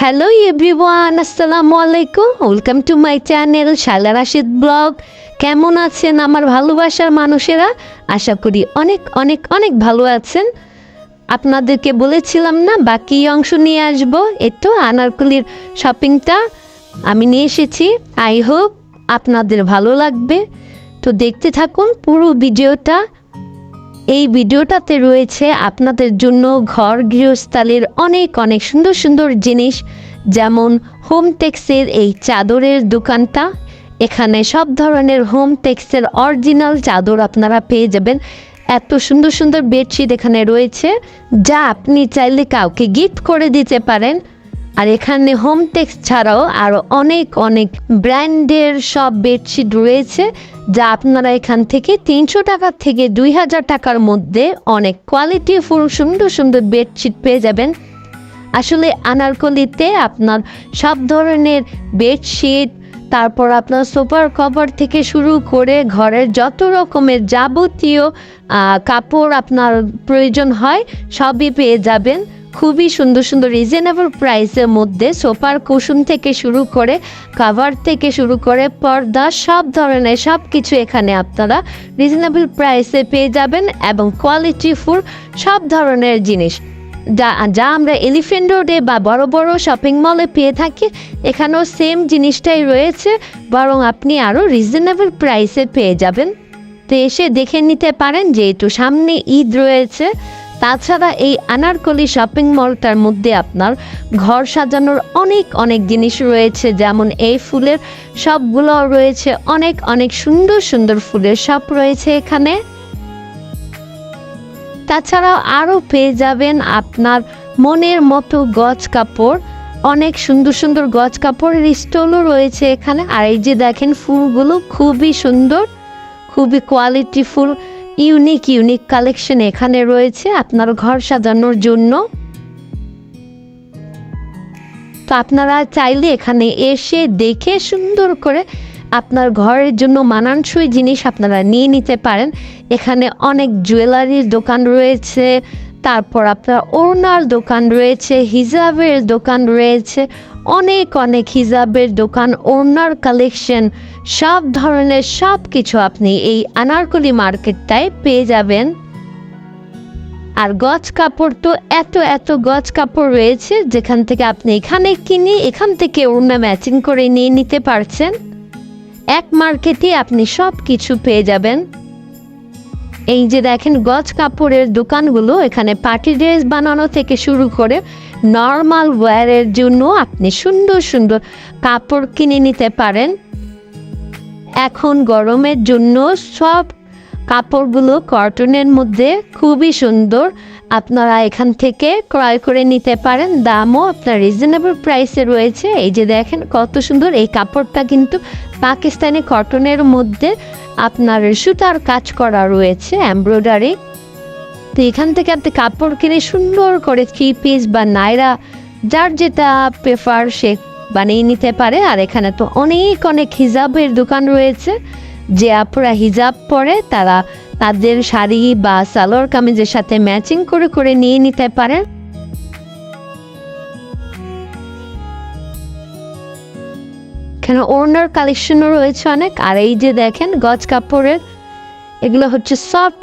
Hello everyone আসসালামু আলাইকুম welcome to my channel শালা রাশিদ ব্লগ কেমন আছেন আমার ভালোবাসার মানুষেরা? আশা করি অনেক অনেক অনেক ভালো আছেন। আপনাদেরকে বলেছিলাম না, বাকি অংশ নিয়ে আসব। এতো আনারকলির শপিংটা আমি নিয়ে এসেছি। আই হোপ আপনাদের ভালো লাগবে। তো দেখতে থাকুন পুরো ভিডিওটা। এই ভিডিওটাতে রয়েছে আপনাদের জন্য ঘর গৃহস্থালির অনেক অনেক সুন্দর সুন্দর জিনিস, যেমন হোম টেক্সের এই চাদরের দোকানটা। এখানে সব ধরনের হোম টেক্সের অরিজিনাল চাদর আপনারা পেয়ে যাবেন। এত সুন্দর সুন্দর বেডশিট এখানে রয়েছে, যা আপনি চাইলে কাউকে গিফট করে দিতে পারেন। আর এখানে হোম টেক্স ছাড়াও আরও অনেক অনেক ব্র্যান্ডের সব বেডশিট রয়েছে। যা আপনারা এখান থেকে তিনশো টাকা থেকে দুই হাজার টাকার মধ্যে অনেক কোয়ালিটিফুল সুন্দর সুন্দর বেডশিট পেয়ে যাবেন। আসলে আনারকলিতে আপনার সব ধরনের বেডশিট তারপর আপনার সোফার কভার থেকে শুরু করে ঘরের যত রকমের যাবতীয় কাপড় আপনার প্রয়োজন হয়, সবই পেয়ে যাবেন। খুবই সুন্দর সুন্দর রিজনেবল প্রাইসের মধ্যে সোফার কুসুম থেকে শুরু করে কাভার থেকে শুরু করে পর্দা, সব ধরনের সব কিছু এখানে আপনারা রিজনেবল প্রাইসে পেয়ে যাবেন এবং কোয়ালিটিফুল সব ধরনের জিনিস। যা যা আমরা এলিফেন্ট রোডে বা বড় বড় শপিং মলে পেয়ে থাকি, এখানেও সেম জিনিসটাই রয়েছে, বরং আপনি আরও রিজনেবল প্রাইসে পেয়ে যাবেন। তো এসে দেখে নিতে পারেন যেহেতু সামনে ঈদ রয়েছে। তাছাড়া এই আনারকলি শপিং মলটার মধ্যে আপনার ঘর সাজানোর অনেক অনেক জিনিস রয়েছে, যেমন এই ফুলের সবগুলো রয়েছে, অনেক অনেক সুন্দর সুন্দর ফুলের সব রয়েছে এখানে। তাছাড়াও আরও পেয়ে যাবেন আপনার মনের মতো গজ কাপড়, অনেক সুন্দর সুন্দর গজ কাপড়ের স্টলও রয়েছে এখানে। আর এই যে দেখেন, ফুলগুলো খুবই সুন্দর, খুবই কোয়ালিটিফুল ইউনিক ইউনিক কালেকশন এখানে রয়েছে আপনার ঘর সাজানোর জন্য। তো আপনারা চাইলে এখানে এসে দেখে সুন্দর করে আপনার ঘরের জন্য মানানসই জিনিস আপনারা নিয়ে নিতে পারেন। এখানে অনেক জুয়েলারির দোকান রয়েছে, তারপর আপনার ওড়নার দোকান রয়েছে, হিজাবের দোকান রয়েছে, অনেক অনেক হিজাবের দোকান, ওড়নার কালেকশন সব ধরনের সব কিছু আপনি এই আনারকলি মার্কেটটায় পেয়ে যাবেন। আর গজ কাপড় তো এত এত গজ কাপড় রয়েছে, যেখান থেকে আপনি এখানে কিনে, এখান থেকে ওড়না ম্যাচিং করে নিয়ে নিতে পারছেন। এক মার্কেটে আপনি সব কিছু পেয়ে যাবেন। এই যে দেখেন গজ কাপড়ের দোকানগুলো, এখানে পার্টি ড্রেস বানানো থেকে শুরু করে নর্মাল ওয়্যারের জন্য আপনি সুন্দর সুন্দর কাপড় কিনে নিতে পারেন। এখন গরমের জন্য সব কাপড়গুলো কটনের মধ্যে খুবই সুন্দর। আপনারা এখান থেকে ক্রয় করে নিতে পারেন। দামও আপনার রিজনেবল প্রাইসে রয়েছে। এই যে দেখেন কত সুন্দর এই কাপড়টা কিন্তু পাকিস্তানি কটনের মধ্যে আপনার সুতার কাজ করা রয়েছে এমব্রয়ডারি তো এখান থেকে আপনি কাপড় কিনে সুন্দর করে থ্রি পিস বা নাইরা, যার যেটা প্রেফার সে বানিয়ে নিতে পারে। আর এখানে তো অনেক অনেক হিজাবের দোকান রয়েছে। যে আপুরা হিজাব পরে, তারা তাদের শাড়ি বা সালোয়ার কামিজের সাথে ম্যাচিং করে করে নিয়ে নিতে পারেন এখানে ওড়নার কালেকশনও রয়েছে অনেক। আর এই যে দেখেন, গজ কাপড়ের, এগুলো হচ্ছে সফট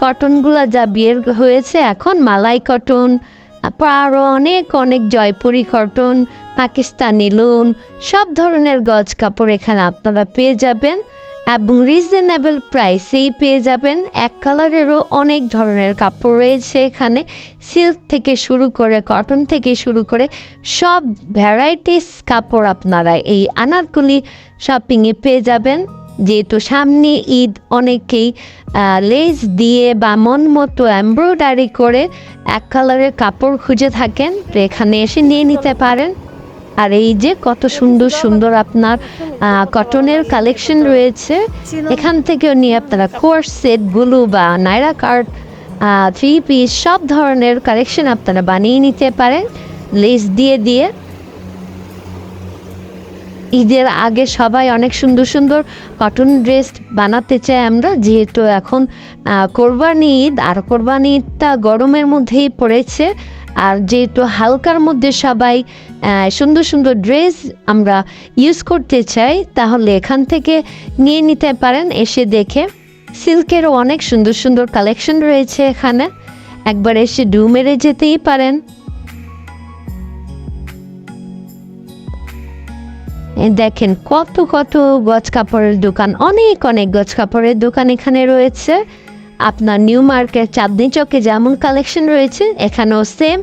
কটনগুলো যা বিয়ের হয়েছে এখন, মালাই কটন আরও অনেক অনেক জয়পুরি কটন পাকিস্তানি লোন সব ধরনের গজ কাপড় এখানে আপনারা পেয়ে যাবেন এবং রিজনেবল প্রাইসেই পেয়ে যাবেন। এক কালারেরও অনেক ধরনের কাপড় রয়েছে এখানে। সিল্ক থেকে শুরু করে কটন থেকে শুরু করে সব ভ্যারাইটিস কাপড় আপনারা এই আনারকলি শপিংয়ে পেয়ে যাবেন। যেহেতু সামনে ঈদ, অনেকেই লেস দিয়ে বা মন মতো এমব্রয়ডারি করে এক কালারের কাপড় খুঁজে থাকেন, তো এখানে এসে নিয়ে নিতে পারেন। আর এই যে কত সুন্দর সুন্দর আপনার কটনের কালেকশন রয়েছে। এখান থেকেও নিয়ে আপনারা কোর্স সেট ব্লু বা নাইরা কার্ড থ্রি পিস সব ধরনের কালেকশন আপনারা বানিয়ে নিতে পারেন। লেস দিয়ে দিয়ে ঈদের আগে সবাই অনেক সুন্দর সুন্দর কটন ড্রেস বানাতে চাই আমরা, যেহেতু এখন কোরবানি ঈদ, আর কোরবানি ঈদটা গরমের মধ্যেই পড়েছে। আর যেহেতু হালকার মধ্যে সবাই সুন্দর সুন্দর ড্রেস আমরা ইউজ করতে চাই, তাহলে এখান থেকে নিয়ে নিতে পারেন, এসে দেখে। সিল্কেরও অনেক সুন্দর সুন্দর কালেকশন রয়েছে এখানে। একবার এসে ডু মেরে যেতেই পারেন। দেখেন কত কত গজ কাপড়ের দোকান, অনেক অনেক গজ কাপড়ের দোকান এখানে রয়েছে। আপনার নিউ মার্কেট চাঁদনি চকে যেমন কালেকশন রয়েছে, এখানেও সেম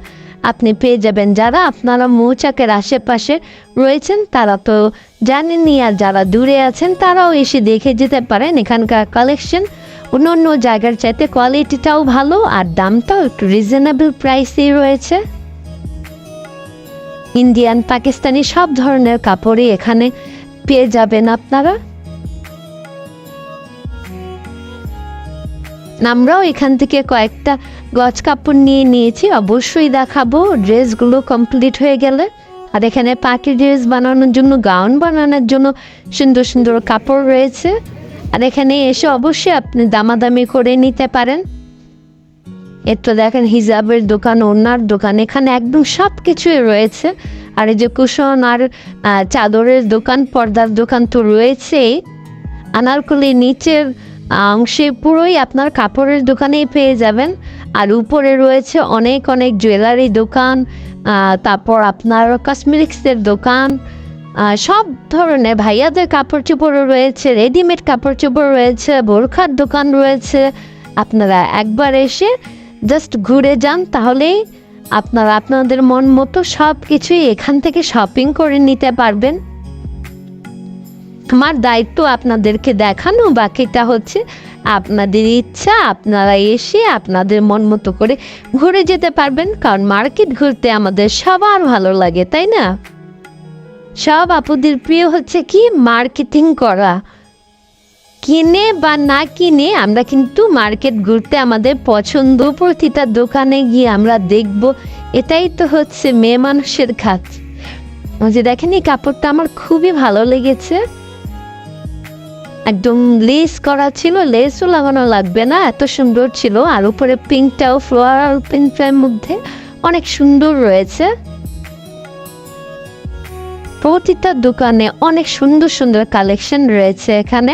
আপনি পেয়ে যাবেন যারা আপনারা মৌচাকের আশেপাশে রয়েছেন, তারা তো জানেনই, আর যারা দূরে আছেন, তারাও এসে দেখে যেতে পারেন এখানকার কালেকশন অন্য অন্য জায়গার চাইতে কোয়ালিটিটাও ভালো, আর দামটাও একটু রিজনেবল প্রাইসেই রয়েছে। ইন্ডিয়ান, পাকিস্তানি সব ধরনের কাপড়ই এখানে পেয়ে যাবেন আপনারা। আমরাও এখান থেকে কয়েকটা গজ কাপড় নিয়ে নিয়েছি, অবশ্যই দেখাবো। ড্রেসগুলো কমপ্লিট হয়ে গেলে। আর এখানে পার্টি ড্রেস বানানোর জন্য, গাউন বানানোর জন্য সুন্দর সুন্দর কাপড় রয়েছে। আর এখানে এসে অবশ্যই আপনি দামাদামি করে নিতে পারেন। এর তো দেখেন হিজাবের দোকান ওনার দোকান, এখানে একদম সব কিছুই রয়েছে। আর এই যে কুশন আর চাদরের দোকান, পর্দার দোকান তো রয়েছেই। আনারকলি নিচের অংশে পুরোই আপনার কাপড়ের দোকানেই পেয়ে যাবেন। আর উপরে রয়েছে অনেক অনেক জুয়েলারি দোকান তারপর আপনার কসমেটিক্সের দোকান সব ধরনের ভাইয়াদের কাপড় চোপড়ও রয়েছে, রেডিমেড কাপড় চোপড় রয়েছে, বোরখার দোকান রয়েছে। আপনারা একবার এসে জাস্ট ঘুরে যান তাহলেই আপনারা, আপনাদের মন মতো সব কিছুই এখান থেকে শপিং করে নিতে পারবেন। আমার দায়িত্ব আপনাদেরকে দেখানো, বাকিটা হচ্ছে আপনাদের ইচ্ছা, আপনারা এসে আপনাদের মন মতো করে ঘুরে যেতে পারবেন, কারণ মার্কেট ঘুরতে আমাদের সবার ভালো লাগে, তাই না? সব আপুদের প্রিয় হচ্ছে কি? মার্কেটিং করা। কিনে বা না কিনে আমরা কিন্তু মার্কেট ঘুরতে আমাদের পছন্দ প্রতিটা দোকানে গিয়ে আমরা দেখব। এটাই তো হচ্ছে মেয়ে মানুষের কাজ যে দেখেন এই কাপড়টা আমার খুবই ভালো লেগেছে। একদম লেস করা ছিল লেসও লাগানো লাগবে না, এত সুন্দর ছিল। আর উপরে পিঙ্কটাও ফ্লোরাল পিঙ্কটার মধ্যে অনেক সুন্দর রয়েছে। প্রতিটা দোকানে অনেক সুন্দর সুন্দর কালেকশন রয়েছে এখানে।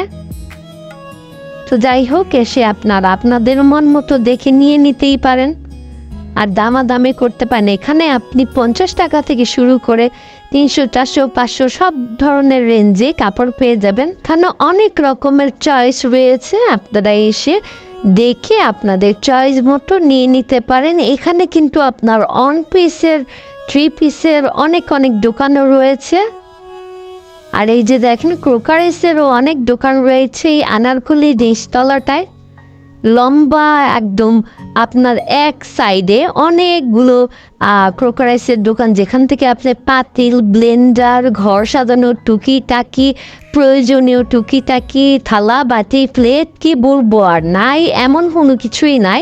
তো যাই হোক, এসে আপনারা আপনাদের মন মতো দেখে নিয়ে নিতেই পারেন। আর দামাদামি করতে পারেন। এখানে আপনি পঞ্চাশ টাকা থেকে শুরু করে তিনশো, চারশো, পাঁচশো সব ধরনের রেঞ্জে কাপড় পেয়ে যাবেন। এখানে অনেক রকমের চয়েস রয়েছে। আপনারা এসে দেখে আপনাদের চয়েস মতো নিয়ে নিতে পারেন। এখানে কিন্তু আপনার অন পিসের থ্রি পিসের অনেক অনেক দোকানও রয়েছে। আর এই যে দেখেন, ক্রোকারিসেরও অনেক দোকান রয়েছে এই আনারকলি নিচতলাটায় লম্বা একদম আপনার এক সাইডে অনেকগুলো ক্রোকারাইসের দোকান, যেখান থেকে আপনি পাতিল, ব্লেন্ডার, ঘর সাজানো টুকি টাকি প্রয়োজনীয় টুকি টাকি থালা, বাটি, প্লেট কি বলব আর নাই এমন কোনো কিছুই নাই।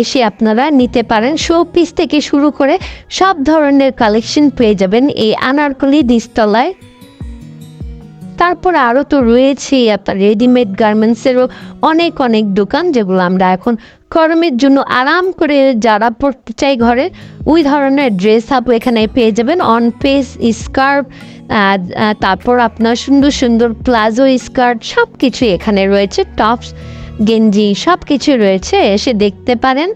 এসে আপনারা নিতে পারেন শো পিস থেকে শুরু করে সব ধরনের কালেকশন পেয়ে যাবেন এই আনারকলি নিচতলায় তারপর আরও তো রয়েছেই আপনার রেডিমেড গার্মেন্টসেরও অনেক অনেক দোকান যেগুলো আমরা এখন গরমের জন্য আরাম করে যারা পড়তে চাই ঘরে, ওই ধরনের ড্রেস আপ এখানে পেয়ে যাবেন। অন পেস স্কার্ফ তারপর আপনার সুন্দর সুন্দর প্লাজো স্কার্ট সব কিছুই এখানে রয়েছে। টপস গেঞ্জি সব কিছু রয়েছে, এসে দেখতে পারেন।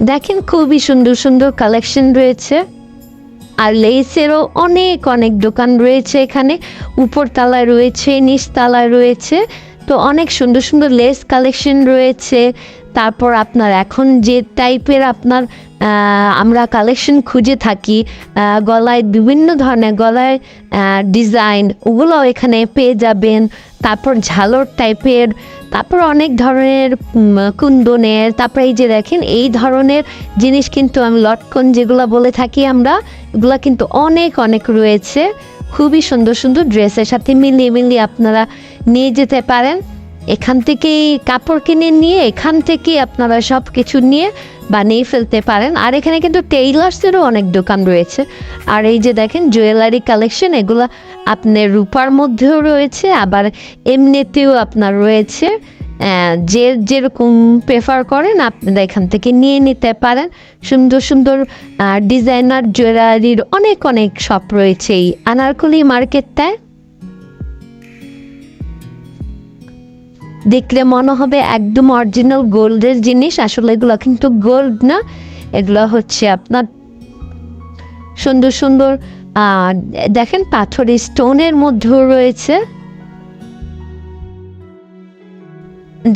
দেখেন খুবই সুন্দর সুন্দর কালেকশন রয়েছে। আর লেসেরও অনেক অনেক দোকান রয়েছে এখানে। উপর উপরতলায় রয়েছে নিচ নিচতলায় রয়েছে। তো অনেক সুন্দর সুন্দর লেস কালেকশন রয়েছে। তারপর আপনার এখন যে টাইপের আপনার আমরা কালেকশন খুঁজে থাকি গলায় বিভিন্ন ধরনের গলায় ডিজাইন ওগুলোও এখানে পেয়ে যাবেন। তারপর ঝালর টাইপের তারপর অনেক ধরনের কুন্দনের, তারপরে এই যে দেখেন, এই ধরনের জিনিস কিন্তু আমি লটকন যেগুলো বলে থাকি আমরা, এগুলো কিন্তু অনেক অনেক রয়েছে। খুবই সুন্দর সুন্দর ড্রেসের সাথে মিলিয়ে মিলিয়ে আপনারা নিয়ে যেতে পারেন। এখান থেকেই কাপড় কিনে নিয়ে, এখান থেকেই আপনারা সব কিছু নিয়ে বানিয়ে ফেলতে পারেন। আর এখানে কিন্তু টেইলার্সেরও অনেক দোকান রয়েছে। আর এই যে দেখেন জুয়েলারি কালেকশন এগুলো আপনার রূপার মধ্যেও রয়েছে, আবার এমনিতেও আপনার রয়েছে। যে যেরকম প্রেফার করেন আপনারা এখান থেকে নিয়ে নিতে পারেন। সুন্দর সুন্দর ডিজাইনার জুয়েলারির অনেক অনেক শপ রয়েছে এই আনারকলি মার্কেটটায় দেখলে মনে হবে একদম অরিজিনাল গোল্ডের জিনিস। আসলে এগুলো কিন্তু গোল্ড না, এগুলো হচ্ছে আপনার সুন্দর সুন্দর দেখেন পাথরের স্টোনের মধ্যেও রয়েছে।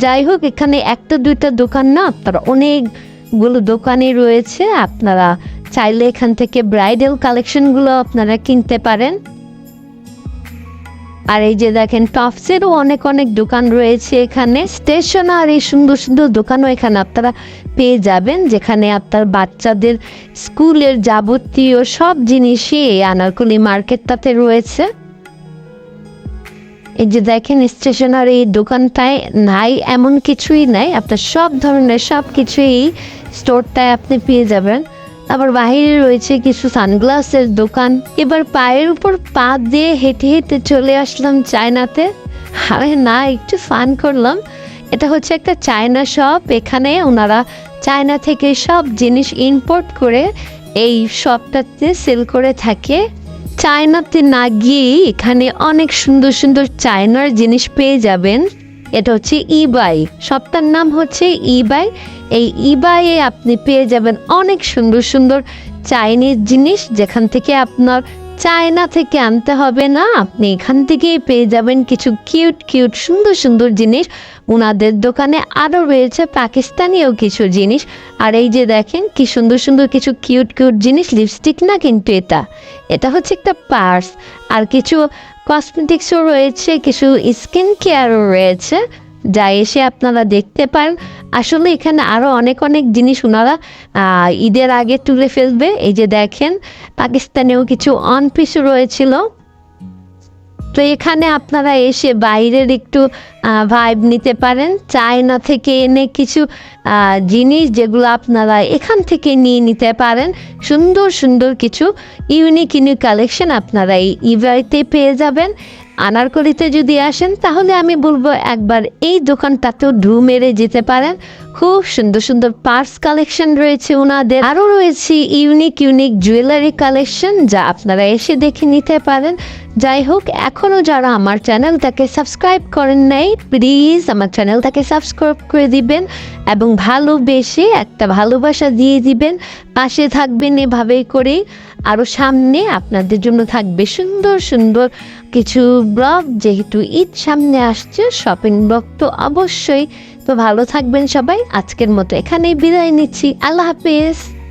যাই হোক, এখানে একটা দুইটা দোকান না আপনার অনেকগুলো দোকানে রয়েছে। আপনারা চাইলে এখান থেকে ব্রাইডাল কালেকশনগুলো আপনারা কিনতে পারেন। আর এই যে দেখেন টপসেরও অনেক অনেক দোকান রয়েছে এখানে। স্টেশনারি সুন্দর সুন্দর দোকানও এখানে আপনারা পেয়ে যাবেন, যেখানে আপনার বাচ্চাদের স্কুলের যাবতীয় সব জিনিসই এই আনারকলি মার্কেটটাতে রয়েছে। এই যে দেখেন স্টেশনারি দোকানটায় নাই, এমন কিছুই নাই। আপনার সব ধরনের সব কিছুই স্টোরটায় আপনি পেয়ে যাবেন। আবার বাইরে রয়েছে কিছু সানগ্লাসের দোকান। এবার পায়ের উপর পা দিয়ে হেঁটে হেঁটে চলে আসলাম চায়নাতে। আরে না, একটু ফান করলাম। এটা হচ্ছে একটা চায়না শপ। এখানে ওনারা চায়না থেকে সব জিনিস ইম্পোর্ট করে এই শপটাতে সেল করে থাকে। চায়নাতে না গিয়ে এখানে অনেক সুন্দর সুন্দর চায়নার জিনিস পেয়ে যাবেন। এটা হচ্ছে ই বাই শপটার নাম হচ্ছে ই বাই এই ই বাইয়ে আপনি পেয়ে যাবেন অনেক সুন্দর সুন্দর চাইনিজ জিনিস, যেখান থেকে আপনার চায়না থেকে আনতে হবে না। আপনি এখান থেকেই পেয়ে যাবেন কিছু কিউট কিউট সুন্দর সুন্দর জিনিস। ওনাদের দোকানে আরও রয়েছে পাকিস্তানিও কিছু জিনিস। আর এই যে দেখেন, কি সুন্দর সুন্দর কিছু কিউট কিউট জিনিস লিপস্টিক না কিন্তু এটা। এটা হচ্ছে একটা পার্স আর কিছু কসমেটিক্সও রয়েছে, কিছু স্কিন কেয়ারও রয়েছে। যা এসে আপনারা দেখতে পান। আসলে এখানে আরও অনেক অনেক জিনিস ওনারা ঈদের আগে তুলে ফেলবে। এই যে দেখেন, পাকিস্তানেও কিছু অন পিস রয়েছিল। তো এখানে আপনারা এসে বাইরের একটু ভাইব নিতে পারেন। চায়না থেকে এনে কিছু জিনিস যেগুলো আপনারা এখান থেকে নিয়ে নিতে পারেন। সুন্দর সুন্দর কিছু ইউনিক ইউনিক কালেকশন আপনারা এই ইভাইতে পেয়ে যাবেন। আনারকলিতে যদি আসেন, তাহলে আমি বলব একবার এই দোকানটাতেও ঢু মেরে যেতে পারেন। খুব সুন্দর সুন্দর পার্স কালেকশন রয়েছে ওনাদের আরও রয়েছে ইউনিক ইউনিক জুয়েলারি কালেকশন যা আপনারা এসে দেখে নিতে পারেন। যাই হোক এখনও যারা আমার চ্যানেলটাকে সাবস্ক্রাইব করেন নাই প্লিজ আমার চ্যানেলটাকে সাবস্ক্রাইব করে দিবেন এবং ভালোবেসে একটা ভালোবাসা দিয়ে দিবেন। পাশে থাকবেন এভাবেই করে আরও সামনে আপনাদের জন্য থাকবে সুন্দর সুন্দর কিছু ব্লগ। যেহেতু ঈদ সামনে আসছে শপিং ব্লগ তো অবশ্যই। তো ভালো থাকবেন সবাই। আজকের মতো এখানেই বিদায় নিচ্ছি। আল্লাহ হাফেজ।